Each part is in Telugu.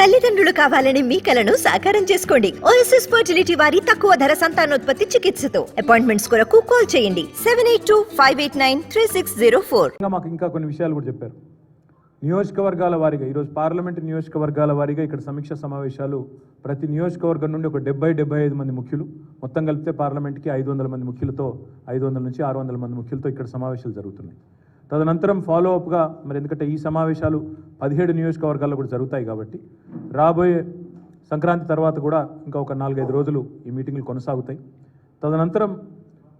తల్లిదండ్రులు కావాలని మీ కలను సాకారం చేసుకోండి. ఓఎస్ఎస్ ఫర్టిలిటీ వారి తక్కువ ధర సంతానోత్పత్తి చికిత్సతో. అపాయింట్మెంట్స్ కొరకు కాల్ చేయండి. Seven eight two five eight nine three six zero four ఇంకా మాకు ఇంకా కొన్ని విషయాలు కూడా చెప్పారు. నియోజకవర్గాల వారీగా ఈరోజు పార్లమెంటు నియోజకవర్గాల వారీగా ఇక్కడ సమీక్ష సమావేశాలు ప్రతి నియోజకవర్గం నుండి ఒక డెబ్బై డెబ్బై ఐదు మంది ముఖ్యులు. మొత్తం కలిపితే పార్లమెంట్కి ఐదు వందల మంది ముఖ్యులతో ఐదు వందల నుంచి ఆరు వందల మంది ముఖ్యులతో ఇక్కడ సమావేశాలు జరుగుతున్నాయి. తదనంతరం ఫాలో అప్గా మరి ఎందుకంటే ఈ సమావేశాలు పదిహేడు నియోజకవర్గాల్లో కూడా జరుగుతాయి కాబట్టి రాబోయే సంక్రాంతి తర్వాత కూడా ఇంకా ఒక నాలుగైదు రోజులు ఈ మీటింగ్లు కొనసాగుతాయి. తదనంతరం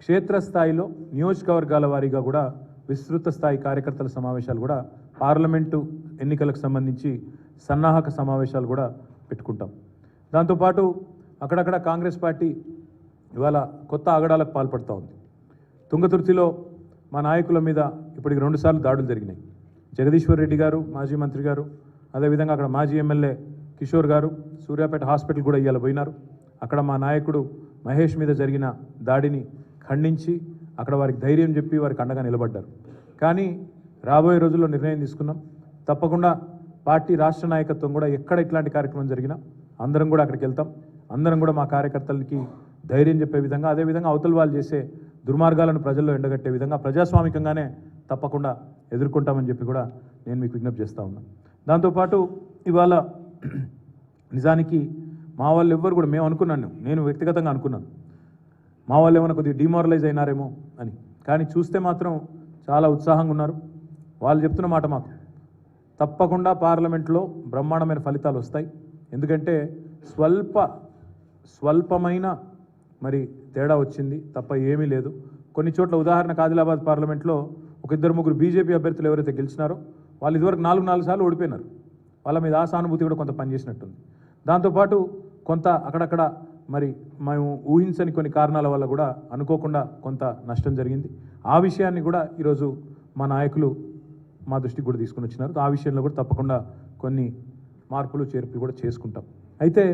క్షేత్రస్థాయిలో నియోజకవర్గాల వారీగా కూడా విస్తృత స్థాయి కార్యకర్తల సమావేశాలు కూడా పార్లమెంటు ఎన్నికలకు సంబంధించి సన్నాహక సమావేశాలు కూడా పెట్టుకుంటాం. దాంతోపాటు అక్కడక్కడ కాంగ్రెస్ పార్టీ ఇవాళ కొత్త ఆగడాలకు పాల్పడుతూ ఉంది. తుంగతుర్తిలో మా నాయకుల మీద ఇప్పటికి రెండుసార్లు దాడులు జరిగినాయి. జగదీశ్వర్ రెడ్డి గారు మాజీ మంత్రి గారు అదేవిధంగా అక్కడ మాజీ ఎమ్మెల్యే కిషోర్ గారు సూర్యాపేట హాస్పిటల్ కూడా ఇవాళ పోయినారు. అక్కడ మా నాయకుడు మహేష్ మీద జరిగిన దాడిని ఖండించి అక్కడ వారికి ధైర్యం చెప్పి వారికి అండగా నిలబడ్డారు. కానీ రాబోయే రోజుల్లో నిర్ణయం తీసుకున్నాం. తప్పకుండా పార్టీ రాష్ట్ర నాయకత్వం కూడా ఎక్కడ ఇట్లాంటి కార్యక్రమం జరిగినా అందరం కూడా అక్కడికి వెళ్తాం. అందరం కూడా మా కార్యకర్తలకి ధైర్యం చెప్పే విధంగా అదేవిధంగా అవతల వాళ్ళు చేసే దుర్మార్గాలను ప్రజల్లో ఎండగట్టే విధంగా ప్రజాస్వామికంగానే తప్పకుండా ఎదుర్కొంటామని చెప్పి కూడా నేను మీకు విజ్ఞప్తి చేస్తూ ఉన్నాను దాంతోపాటు ఇవాళ నిజానికి మా వాళ్ళు ఎవ్వరు కూడా మేము అనుకున్నాను నేను వ్యక్తిగతంగా అనుకున్నాను. మా వాళ్ళు ఏమైనా కొద్దిగా డిమారలైజ్ అయినారేమో అని. కానీ చూస్తే మాత్రం చాలా ఉత్సాహంగా ఉన్నారు. వాళ్ళు చెప్తున్న మాట మాకు. తప్పకుండా పార్లమెంట్లో బ్రహ్మాండమైన ఫలితాలు వస్తాయి. ఎందుకంటే స్వల్ప స్వల్పమైన మరి తేడా వచ్చింది తప్ప ఏమీ లేదు. కొన్ని చోట్ల ఉదాహరణకు ఆదిలాబాద్ పార్లమెంట్లో ఒక ఇద్దరు ముగ్గురు బీజేపీ అభ్యర్థులు ఎవరైతే గెలిచినారో వాళ్ళు ఇదివరకు నాలుగు నాలుగు సార్లు ఓడిపోయినారు. వాళ్ళ మీద ఆ సానుభూతి కూడా కొంత పనిచేసినట్టుంది. దాంతోపాటు కొంత అక్కడక్కడ మరి మేము ఊహించని కొన్ని కారణాల వల్ల కూడా అనుకోకుండా కొంత నష్టం జరిగింది. ఆ విషయాన్ని కూడా ఈరోజు మా నాయకులు మా దృష్టికి కూడా తీసుకుని వచ్చినారు. ఆ విషయంలో కూడా తప్పకుండా కొన్ని మార్పులు చేర్పులు కూడా చేసుకుంటాం. అయితే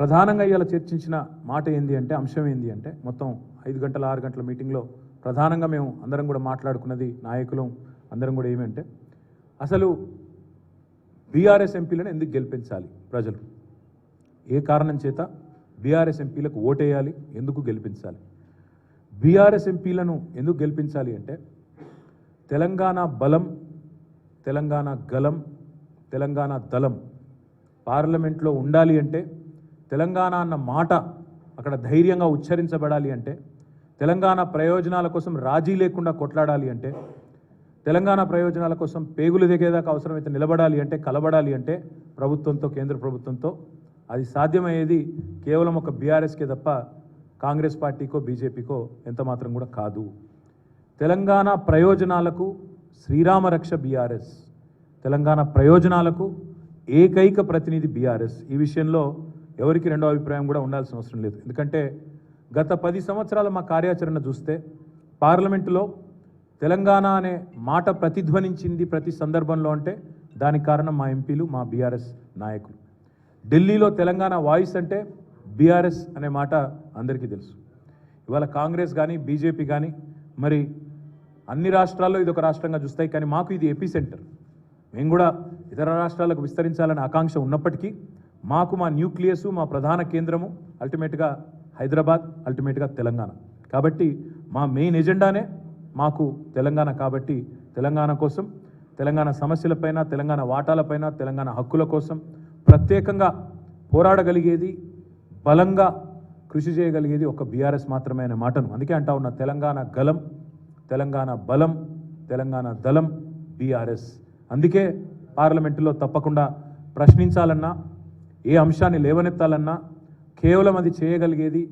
ప్రధానంగా ఇవాళ చర్చించిన మాట ఏంది అంటే అంశం ఏంది అంటే మొత్తం ఐదు గంటల ఆరు గంటల మీటింగ్లో ప్రధానంగా మేము అందరం కూడా మాట్లాడుకున్నది నాయకులు అందరం కూడా ఏమంటే అసలు బీఆర్ఎస్ ఎంపీలను ఎందుకు గెలిపించాలి ప్రజలు? ఏ కారణం చేత బీఆర్ఎస్ ఎంపీలకు ఓటేయాలి ఎందుకు గెలిపించాలి? బీఆర్ఎస్ ఎంపీలను ఎందుకు గెలిపించాలి అంటే తెలంగాణ బలం తెలంగాణ గలం తెలంగాణ దళం పార్లమెంట్లో ఉండాలి అంటే తెలంగాణ అన్న మాట అక్కడ ధైర్యంగా ఉచ్చరించబడాలి అంటే తెలంగాణ ప్రయోజనాల కోసం రాజీ లేకుండా కొట్లాడాలి అంటే తెలంగాణ ప్రయోజనాల కోసం పేగులు దిగేదాకా అవసరమైతే నిలబడాలి అంటే కలబడాలి అంటే ప్రభుత్వంతో కేంద్ర ప్రభుత్వంతో అది సాధ్యమయ్యేది కేవలం ఒక బీఆర్ఎస్కే తప్ప కాంగ్రెస్ పార్టీకో బీజేపీకో ఎంత మాత్రం కూడా కాదు. తెలంగాణ ప్రయోజనాలకు శ్రీరామరక్ష బీఆర్ఎస్ తెలంగాణ ప్రయోజనాలకు ఏకైక ప్రతినిధి బీఆర్ఎస్. ఈ విషయంలో ఎవరికి రెండో అభిప్రాయం కూడా ఉండాల్సిన అవసరం లేదు. ఎందుకంటే గత పది సంవత్సరాల మా కార్యాచరణ చూస్తే పార్లమెంటులో తెలంగాణ అనే మాట ప్రతిధ్వనించింది ప్రతి సందర్భంలో అంటే దానికి కారణం మా ఎంపీలు మా బీఆర్ఎస్ నాయకులు. ఢిల్లీలో తెలంగాణ వాయిస్ అంటే బీఆర్ఎస్ అనే మాట అందరికీ తెలుసు. ఇవాళ కాంగ్రెస్ కానీ బీజేపీ కానీ మరి అన్ని రాష్ట్రాల్లో ఇది ఒక రాష్ట్రంగా చూస్తాయి. కానీ మాకు ఇది ఎపీ సెంటర్ మేము కూడా ఇతర రాష్ట్రాలకు విస్తరించాలనే ఆకాంక్ష ఉన్నప్పటికీ మాకు మా న్యూక్లియస్ మా ప్రధాన కేంద్రము అల్టిమేట్గా హైదరాబాద్ అల్టిమేట్గా తెలంగాణ. కాబట్టి మా మెయిన్ ఎజెండానే మాకు తెలంగాణ కాబట్టి తెలంగాణ కోసం తెలంగాణ సమస్యలపైన తెలంగాణ వాటాలపైన తెలంగాణ హక్కుల కోసం ప్రత్యేకంగా పోరాడగలిగేది బలంగా కృషి చేయగలిగేది ఒక బీఆర్ఎస్ మాత్రమే అనే మాటను. అందుకే అంటా ఉన్న తెలంగాణ గలం తెలంగాణ బలం తెలంగాణ దళం బీఆర్ఎస్. అందుకే పార్లమెంటులో తప్పకుండా ప్రశ్నించాలన్నా ఏ అంశాన్ని లేవనెత్తాలన్నా కేవలం అది చేయగలిగేది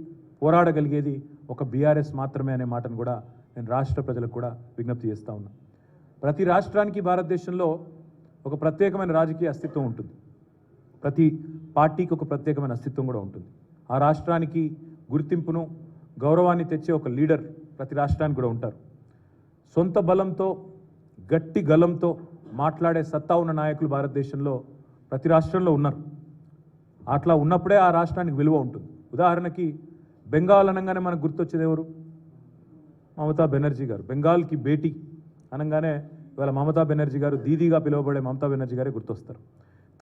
పోరాడగలిగేది ఒక బీఆర్ఎస్ మాత్రమే అనే మాటను కూడా నేను రాష్ట్ర ప్రజలకు కూడా విజ్ఞప్తి చేస్తా ఉన్నా. ప్రతి రాష్ట్రానికి భారతదేశంలో ఒక ప్రత్యేకమైన రాజకీయ అస్తిత్వం ఉంటుంది. ప్రతి పార్టీకి ఒక ప్రత్యేకమైన అస్తిత్వం కూడా ఉంటుంది. ఆ రాష్ట్రానికి గుర్తింపును గౌరవాన్ని తెచ్చే ఒక లీడర్ ప్రతి రాష్ట్రానికి కూడా ఉంటారు. సొంత బలంతో గట్టి గలంతో మాట్లాడే సత్తా ఉన్న నాయకులు భారతదేశంలో ప్రతి రాష్ట్రంలో ఉన్నారు. అట్లా ఉన్నప్పుడే ఆ రాష్ట్రానికి విలువ ఉంటుంది. ఉదాహరణకి బెంగాల్ అనగానే మనకు గుర్తొచ్చేది ఎవరు? మమతా బెనర్జీ గారు. బెంగాల్కి భేటీ అనగానే ఇవాళ మమతా బెనర్జీ గారు దీదీగా పిలువబడే మమతా బెనర్జీ గారే గుర్తొస్తారు.